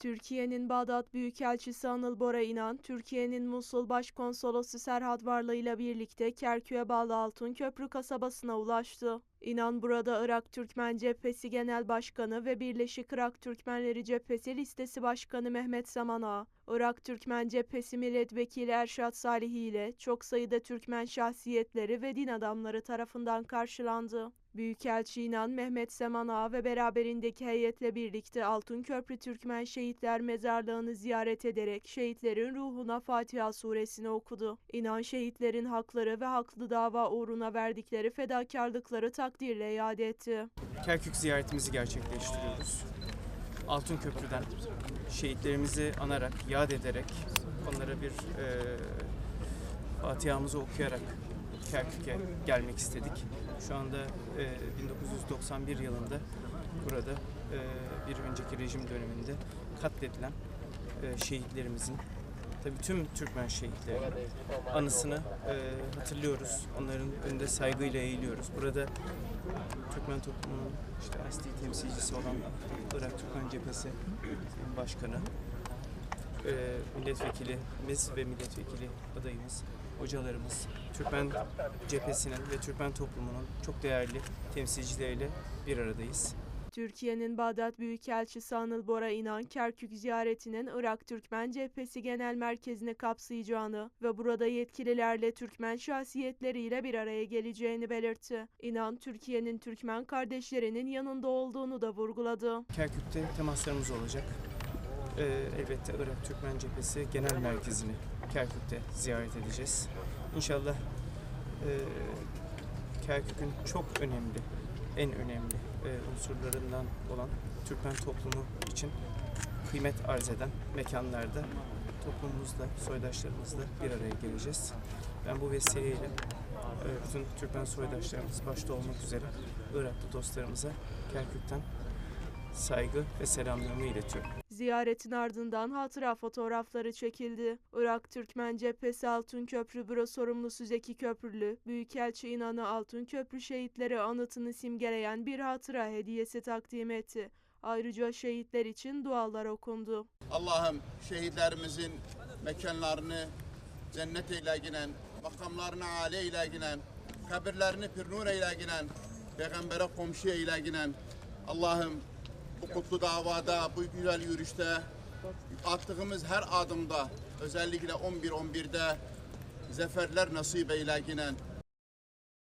Türkiye'nin Bağdat Büyükelçisi Anıl Bora İnan, Türkiye'nin Musul Başkonsolosu Serhat Varlı ile birlikte Kerkük'e bağlı Altınköprü kasabasına ulaştı. İnan burada Irak Türkmen Cephesi Genel Başkanı ve Birleşik Irak Türkmenleri Cephesi Listesi Başkanı Mehmet Samana, Irak Türkmen Cephesi Milletvekili Erşat Salihi ile çok sayıda Türkmen şahsiyetleri ve din adamları tarafından karşılandı. Büyükelçi İnan Mehmet Seman Ağa ve beraberindeki heyetle birlikte Altınköprü Türkmen Şehitler Mezarlığı'nı ziyaret ederek şehitlerin ruhuna Fatiha suresini okudu. İnan şehitlerin hakları ve haklı dava uğruna verdikleri fedakarlıkları takdirle iade etti. Kerkük ziyaretimizi gerçekleştiriyoruz. Altın Köprü'den şehitlerimizi anarak, yad ederek, onlara bir e, Fatiha'mızı okuyarak Kerkük'e gelmek istedik. Şu anda e, 1991 yılında burada e, bir önceki rejim döneminde katledilen e, şehitlerimizin, tabii tüm Türkmen şehitlerinin anısını e, hatırlıyoruz. Onların önünde saygıyla eğiliyoruz. Burada Türkmen toplumunun işte asli temsilcisi olan Irak Türkmen Cephesi Başkanı, e, milletvekilimiz ve milletvekili adayımız, hocalarımız, Türkmen cephesinin ve Türkmen toplumunun çok değerli temsilcileriyle bir aradayız. Türkiye'nin Bağdat Büyükelçisi Anıl Bora İnan, Kerkük ziyaretinin Irak Türkmen Cephesi Genel Merkezi'ni kapsayacağını ve burada yetkililerle Türkmen şahsiyetleriyle bir araya geleceğini belirtti. İnan, Türkiye'nin Türkmen kardeşlerinin yanında olduğunu da vurguladı. Kerkük'te temaslarımız olacak. Ee, elbette Irak Türkmen Cephesi Genel Merkezi'ni Kerkük'te ziyaret edeceğiz. İnşallah e, Kerkük'ün çok önemli, en önemli e, unsurlarından olan Türkmen toplumu için kıymet arz eden mekanlarda toplumumuzla, soydaşlarımızla bir araya geleceğiz. Ben bu vesileyle e, bütün Türkmen soydaşlarımız başta olmak üzere Iraklı dostlarımıza Kerkük'ten saygı ve selamlarımı iletiyorum. Ziyaretin ardından hatıra fotoğrafları çekildi. Irak Türkmen Cephesi Altınköprü Büro Sorumlusu Zeki Köprülü, Büyükelçi İnan'a Altınköprü şehitleri anıtını simgeleyen bir hatıra hediyesi takdim etti. Ayrıca şehitler için dualar okundu. Allah'ım şehitlerimizin mekanlarını cennet eyləyginən, makamlarını âli eyləyginən, kabirlerini pürnur eyləyginən, Peyğəmbərə komşu eyləyginən. Allah'ım bu kutlu davada, bu güzel yürüyüşte, attığımız her adımda, özellikle 11-11'de zaferler nasip eyləyginən.